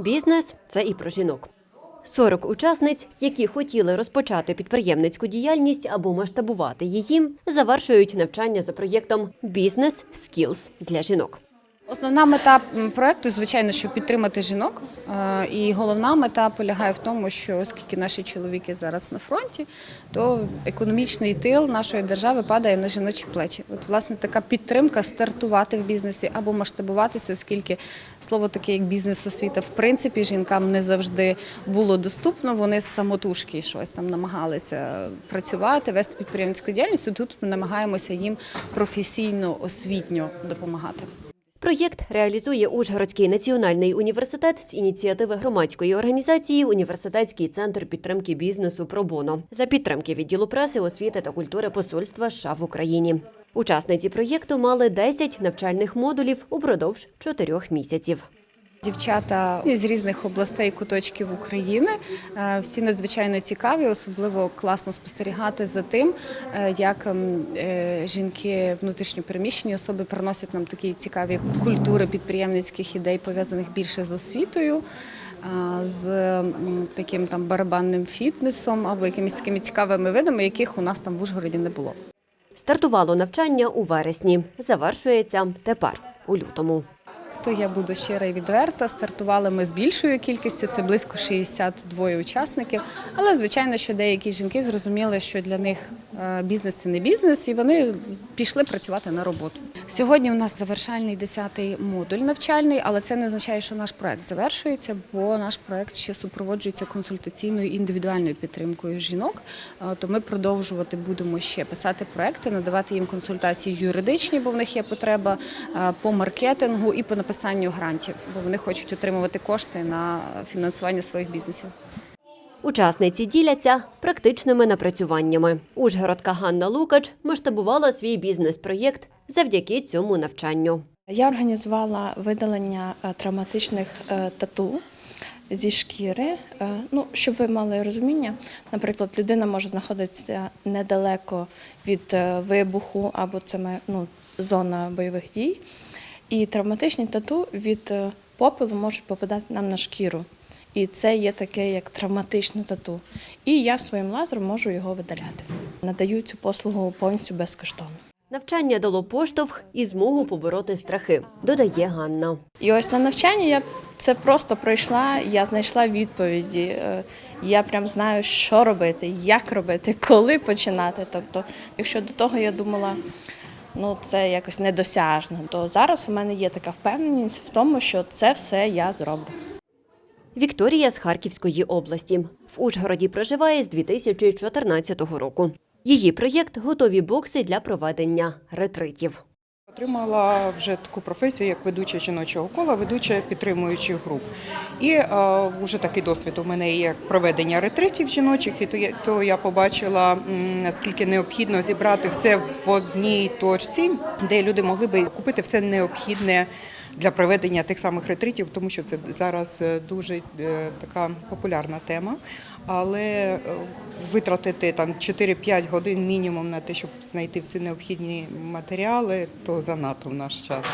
Бізнес це і про жінок. 40 учасниць, які хотіли розпочати підприємницьку діяльність або масштабувати її, завершують навчання за проєктом Бізнес Скілз для жінок. Основна мета проекту, звичайно, що підтримати жінок. Е, І головна мета полягає в тому, що оскільки наші чоловіки зараз на фронті, то економічний тил нашої держави падає на жіночі плечі. От, власне, така підтримка стартувати в бізнесі або масштабуватися, оскільки слово таке, як бізнес-освіта, в принципі, жінкам не завжди було доступно. Вони самотужки щось там намагалися працювати, вести підприємницьку діяльність. Тут ми намагаємося їм професійно освітньо допомагати. Проєкт реалізує Ужгородський національний університет з ініціативи громадської організації Університетський центр підтримки бізнесу Пробоно за підтримки відділу преси, освіти та культури посольства США в Україні. Учасниці проєкту мали 10 навчальних модулів упродовж чотирьох місяців. Дівчата з різних областей куточків України Е, всі надзвичайно цікаві, особливо класно спостерігати за тим, е, як ем, е, жінки внутрішньопереміщені особи приносять нам такі цікаві культури підприємницьких ідей, пов'язаних більше з освітою. З таким там барабанним фітнесом або якимись такими цікавими видами, яких у нас там в Ужгороді не було. Стартувало навчання у вересні, завершується тепер у лютому. То я буду щира і відверта. Стартували ми з більшою кількістю, це близько 62 учасників. Але звичайно, що деякі жінки зрозуміли, що для них е, бізнес це не бізнес, і вони пішли працювати на роботу. Сьогодні у нас завершальний 10-й модуль навчальний, але це не означає, що наш проект завершується, бо наш проект ще супроводжується консультаційною індивідуальною підтримкою жінок. Е, То ми продовжувати будемо ще писати проекти, надавати їм консультації юридичні, бо в них є потреба е, по маркетингу і по написанню грантів, бо вони хочуть отримувати кошти на фінансування своїх бізнесів. Учасниці діляться практичними напрацюваннями. Ужгородка Ганна Лукач масштабувала свій бізнес-проєкт завдяки цьому навчанню. Я організувала видалення е, травматичних е, тату зі шкіри. Е, Ну, щоб ви мали розуміння, наприклад, людина може знаходитися недалеко від вибуху або це ну, зона бойових дій. І травматичні тату від е, попелу можуть попадати нам на шкіру. І це є таке, як травматичне тату. І я своїм лазером можу його видаляти. Надаю цю послугу повністю безкоштовно. Навчання дало поштовх і змогу побороти страхи, додає Ганна. І ось на навчанні я це просто пройшла, я знайшла відповіді. Е, Я прям знаю, що робити, як робити, коли починати. Тобто, якщо до того я думала, ну це якось недосяжно, то зараз у мене є така впевненість в тому, що це все я зроблю. Вікторія з Харківської області. В Ужгороді проживає з 2014 року. Її проєкт готові бокси для проведення ретритів. Отримала вже таку професію, як ведуча жіночого кола, ведуча підтримуючих груп. І е, вже такий досвід у мене є проведення ретритів жіночих, і то я, то я побачила, наскільки необхідно зібрати все в одній точці, де люди могли би купити все необхідне для проведення тих самих ретритів, тому що це зараз е, дуже е, така популярна тема. Але е, витратити там 4-5 годин мінімум на те, щоб знайти всі необхідні матеріали, то занадто в наш час.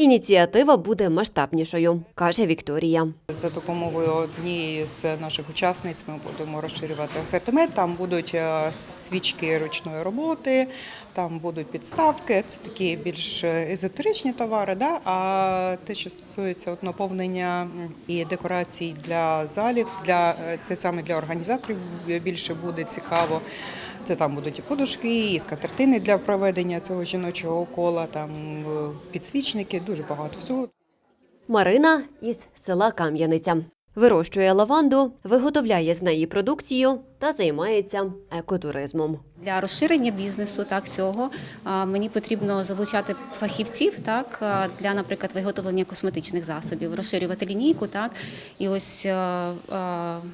Ініціатива буде масштабнішою, каже Вікторія. За допомогою однієї з наших учасниць ми будемо розширювати асортимент. Там будуть е, свічки ручної роботи, там будуть підставки. Це такі більш езотеричні товари. Да? А те, що стосується от наповнення і декорацій для залів, для е, це саме для організаторів більше буде цікаво. Це там будуть і подушки, і скатертини для проведення цього жіночого кола, там е, підсвічники, дуже багато всього. Марина із села Кам'яниця. Вирощує лаванду, виготовляє з неї продукцію та займається екотуризмом. Для розширення бізнесу так цього мені потрібно залучати фахівців так для, наприклад, виготовлення косметичних засобів, розширювати лінійку. Так і ось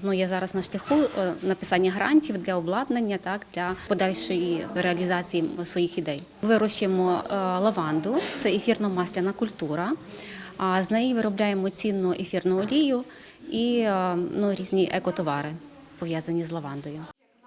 ну я зараз на шляху е, написання грантів для обладнання, так для подальшої реалізації своїх ідей. Вирощуємо е, лаванду, це ефірно-масляна культура. А з неї виробляємо цінну ефірну олію і е, ну, різні екотовари пов'язані з лавандою.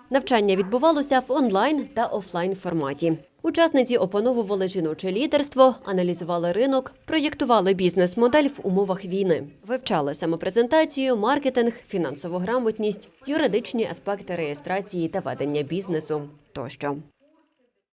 Навчання відбувалося в онлайн та офлайн форматі. Учасниці опановували жіноче лідерство, аналізували ринок, проєктували бізнес-модель в умовах війни, вивчали самопрезентацію, маркетинг, фінансову грамотність, юридичні аспекти реєстрації та ведення бізнесу тощо.